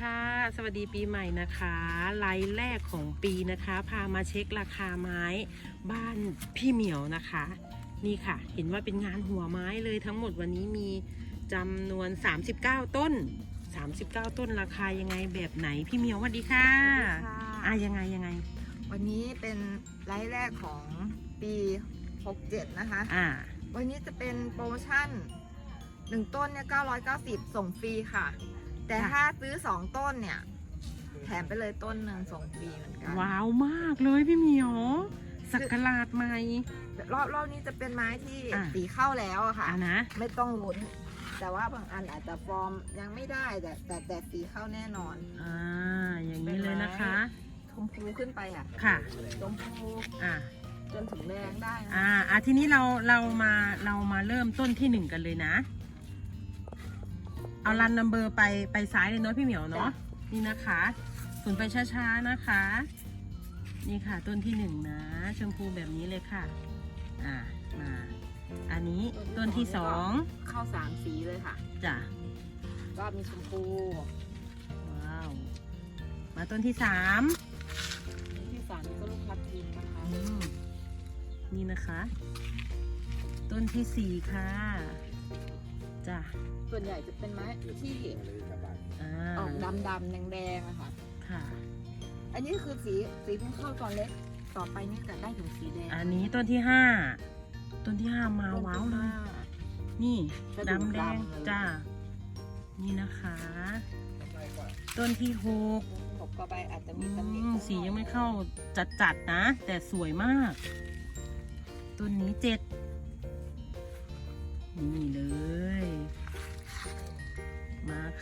ค่ะ สวัสดีปีใหม่นะคะไลฟ์แรกของปีนะคะ พามาเช็คราคาไม้บ้านพี่เหมียวนะคะ นี่ค่ะ เห็นว่าเป็นงานหัวไม้เลยทั้งหมดวันนี้มีจำนวน 39 ต้น 39 ต้นราคายังไงแบบไหนพี่เหมียวสวัสดีค่ะสวัสดีค่ะอะยังไงยังไง วันนี้เป็นไลฟ์แรกของปี 67 นะคะ อ่า วันนี้จะเป็นโปรโมชั่น 1 ต้นเนี่ย990 ส่งฟรีค่ะ แต่ค่ะถ้าซื้อ2ต้นเนี่ย แถมไปเลยต้นหนึ่งส่งฟรีเหมือนกันว้าวมากเลยพี่เหมียวสักราดใหม่ รอบรอบนี้จะเป็นไม้ที่อะสีเข้าแล้วอะค่ะอะนะไม่ต้องลุ้นแต่ว่าบางอันอาจจะฟอร์มยังไม่ได้แต่แต่แต่สีเข้าแน่นอน อ่า อย่างนี้เลยนะคะชมพูขึ้นไปอะ ค่ะชมพูอ่าจนถึงแดงได้นะอ่าอะทีนี้เราเรามาเรามาเริ่มต้นที่หนึ่งกันเลยนะ เอารันนัมเบอร์ไปไปซ้ายเลยเนาะพี่เหมียวเนาะนี่นะคะฝนไปช้าๆนะคะ นี่ค่ะต้นที่หนึ่งนะ ชมพูแบบนี้เลยค่ะ อ่ามาอันนี้ต้นที่สองเข้าสามสีเลยค่ะจ้ะก็มีชมพูว้าวมาต้นที่สามที่สามนี่ก็ลูกพับทิมนะคะอืมนี่นะคะ ต้นที่สี่ค่ะ จ้ะส่วนใหญ่จะเป็นไม้ที่อ่าออกดำดำแดงแดงๆอะค่ะ ค่ะ อันนี้คือสีสีเพิ่งเข้าตอนเล็ก ต่อไปนี่จะได้ถึงสีแดงอันนี้ต้นที่ห้าต้นที่ห้ามาว้าวเลย นี่กระดูกดำแดงดำเลย จ้านี่นะคะ ต้นที่หกหกก็ใบอาจจะอืมีตำหนิมสียังไม่เข้าจัดๆนะ แต่สวยมาก ต้นนี้เจ็ดนี่เลยมา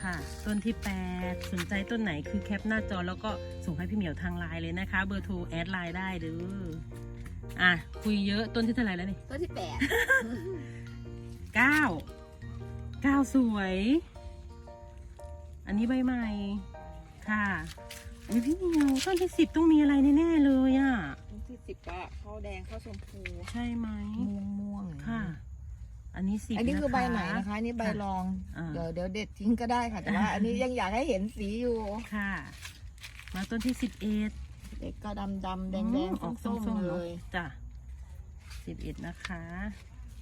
ค่ะ ต้นที่แปดสนใจต้นไหนคือแคปหน้าจอแล้วก็ส่งให้พี่เหมียวทางไลน์เลยนะคะ เบอร์โทรแอดไลน์ได้เด้ออะ คุยเยอะต้นที่เท่าไหร่แล้วนี่ต้นที่แปดเก้าเก้าสวย อันนี้ใบใหม่ ค่ะอุ้ยพี่เหมียวต้นที่สิบต้องมีอะไรแน่ๆเลยอะต้นที่สิบก็เข้าแดงเข้าชมพู ใช่ไหมม่วงม่วงค่ะ อันนี้สิบอันนี้คือใบใหม่นะคะอันนี่ใบค่ะรอง อ่า เดี๋ยวเดี๋ยวเด็ดทิ้งก็ได้ค่ะ แต่ว่า อันนี้ยังอยากให้เห็นสีอยู่ค่ะ มาต้นที่สิบเอ็ดเด็กก็ดำดำแดงแดงออกส้ส้มมๆๆเลเลยยจ้ะสิบเอ็ดนะคะ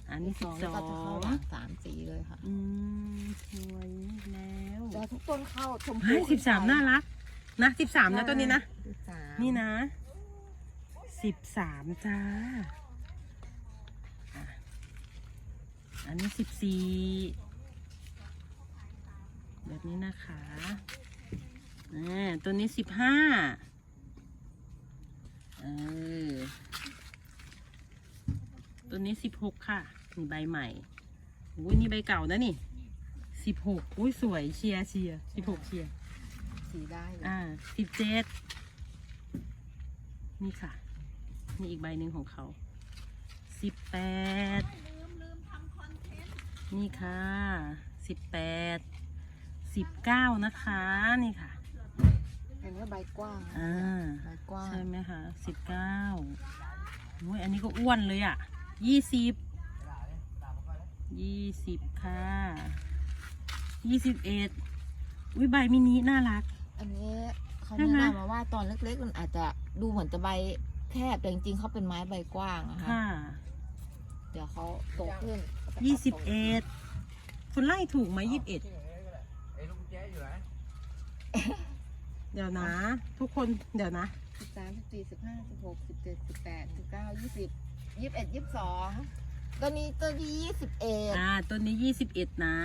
อันนี้สสิอบงสนี่อก็จะเข้างหลังสามสีเลยค่ะอืมสวยแล้วแต่ทุกต้นเข้าชมพูเฮ้ยสิบสามน่ารัก นะสิบสามนะต้นนี้นะสิบสามนี่นะสิบสามจ้าอะ อันนี้สิบสี่แบบนี้นะคะอ่าตัวนี้สิบห้าเออ ตัวนี้สิบหกค่ะนี่ใบใหม่อุ้ยนี่ใบเก่านะนี่สิบหกอุ้ยสวยเชียร์เชียร์สิบหกเชียร์สีได้เลยอ่าสิบเจ็ดนี่ค่ะ นี่อีกใบหนึ่งของเขาสิบแปด นี่ค่ะสิบแปดสิบเก้านะคะนี่ค่ะเห็นว่าใบกว้างอ่าใบกว้างใช่ไหมคะสิบเก้าโอ้ยอันนี้ก็อ้วนเลยอะยี่สิบยี่สิบค่ะยี่สิบเอ็ดอุ้ยใบมินิน่ารัก อันนี้เขาใช่แนะไหมนำมาว่าตอนเล็กๆมันอาจจะดูเหมือนจะใบแคบแต่จริงๆเขาเป็นไม้ใบกว้างอะค่ะค่ะ เดี๋ยวเขาโตขึ้นยี่สิบเอ็ดคุณไล่ถูกไหมยี่สิบเอ็ดเดี๋ยวนะ ทุกคนเดี๋ยวนะสิบสามสิบสี่สิบห้าสิบหกสิบเจ็ดสิบแปดสิบเก้ายี่สิบยี่สิบเอ็ดยี่สิบสองตัวนี้ตัวนี้ยี่สิบเอ็ดอ่าต้นนี้ยี่สิบเอ็ดนะ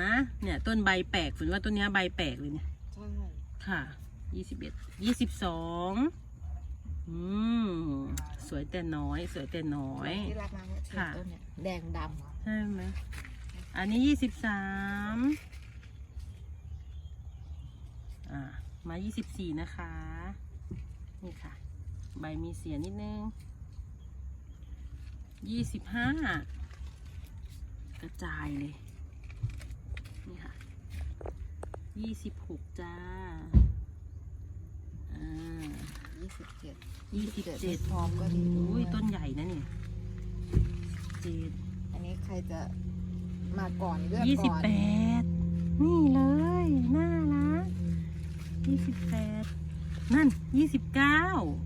เนี่ยต้นใบแปลกฝนว่าต้นเนี้ยใบแปลกเลยเนี่ยใช่ค่ะยี่สิบเอ็ดยี่สิบสองอืมสวยแต่น้อย สวยแต่น้อยที่รักมากเนี่ยค่ะต้นเนี่ย แดงดใช่ไหมอันนี้ยี่สิบสามอ่ามายี่สิบสี่นะคะ นี่ค่ะ ใบมีเสียนิดนึงยี่สิบห้ากระจายเลย นี่ค่ะยี่สิบหกจ้าอ่าำยี่สิบเจ็ดยี่สิบเจ็ดพร้อมก็ดีอุ้ยด้วยต้นใหญ่นะเนี่ยเจ็ดอันนี้ใครจะมาก่อนเลือกยี่สิบก่อนแปดนี่เลยน่ารักยี่สิบแปดนั่นยี่สิบเก้า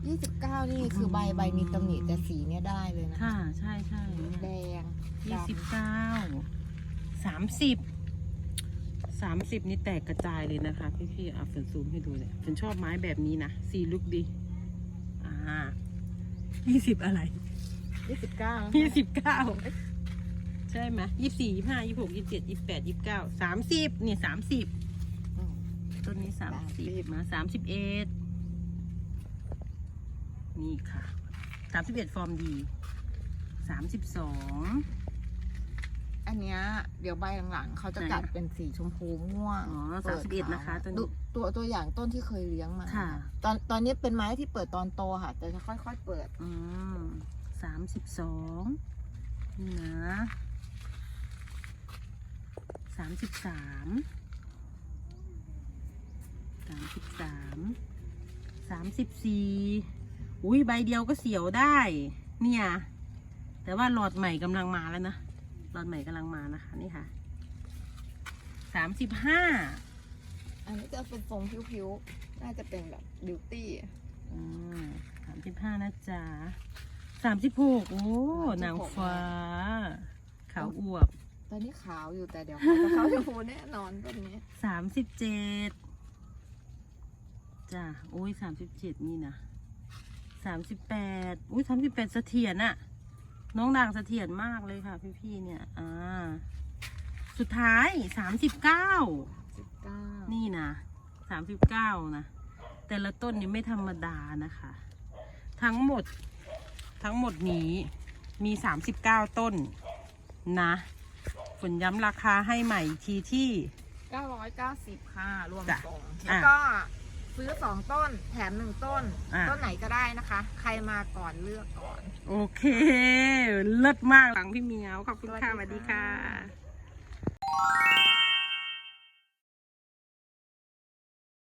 ยี่สิบเก้านี่คือใบใบมีตำหนิแต่สีเนี่ยได้เลยนะค่ะ ใช่ใช่แดงยี่สิบดำเก้าสามสิบสามสิบนี่แตกกระจายเลยนะคะ พี่พี่ๆเอาฝนซูมให้ดูเนี่ยฝนชอบไม้แบบนี้นะสีลุกดี อ่ายี่สิบอะไร ยี่สิบเก้ายี่สิบเก้าใช่ไหมยี่สี่ยี่ห้ายี่หกยี่เจ็ดยี่แปดยี่เก้าสามสิบเนี่ยสามสิบอืมต้นนี้สามสิบ30มาสามสิบเอ็ดนี่ค่ะสามสิบเอ็ดฟอร์มดีสามสิบสองอันเนี้ยเดี๋ยวใบหลังๆเขาจะไหนกัดเป็นสีชมพูม่วงอ๋อปิ31นะคะตัวนี้ดูตัวตัวอย่างต้นที่เคยเลี้ยงมาค่ะตอนตอนนี้เป็นไม้ที่เปิดตอนโตค่ะ แต่จะค่อยๆเปิด อืมสามสิบสองนี่นะสามสิบสามสามสิบสามสามสิบสี่อุ้ยใบเดียวก็เสียวได้ เนี่ย แต่ว่าหลอดใหม่กำลังมาแล้วนะ หลอดใหม่กำลังมานะคะนี่ค่ะสามสิบห้าอันนี้จะเป็นทรงผิวๆ น่าจะเป็นแบบบิวตี้ อืมสามสิบห้านะจ๊ะ สามสิบหกโอ้36นางฟ้า ขาวอวบตอนนี้ขาวอยู่แต่เดี๋ยวเขาจะเข้าชมพูแน่นอนต้นนี้สามสิบเจ็ดจ้ะโอ้ยสามสิบเจ็ดนี่นะสามสิบแปดอุ้ยสามสิบแปดเสถียรอะน้องนางเสถียรมากเลยค่ะ พี่ๆเนี่ยอ่าสุดท้ายสามสิบเก้าสิบเก้านี่นะสามสิบเก้านะแต่ละต้นนี่ไม่ธรรมดานะคะ ทั้งหมด ทั้งหมดนี้มีสามสิบเก้าต้นนะฝนย้ำราคาให้ใหม่อีกทีที่เก้าร้อยเก้าสิบค่ะ รวมจ้ะส่งอะแล้วก็ซื้อสองต้น แถมหนึ่งต้น อะ ต้นไหนก็ได้นะคะ ใครมาก่อนเลือกก่อน โอเค เลิศมากหลังพี่เหมียว ขอบคุณค่ะสสวัวัสสดีดีค่ะ ค่ะ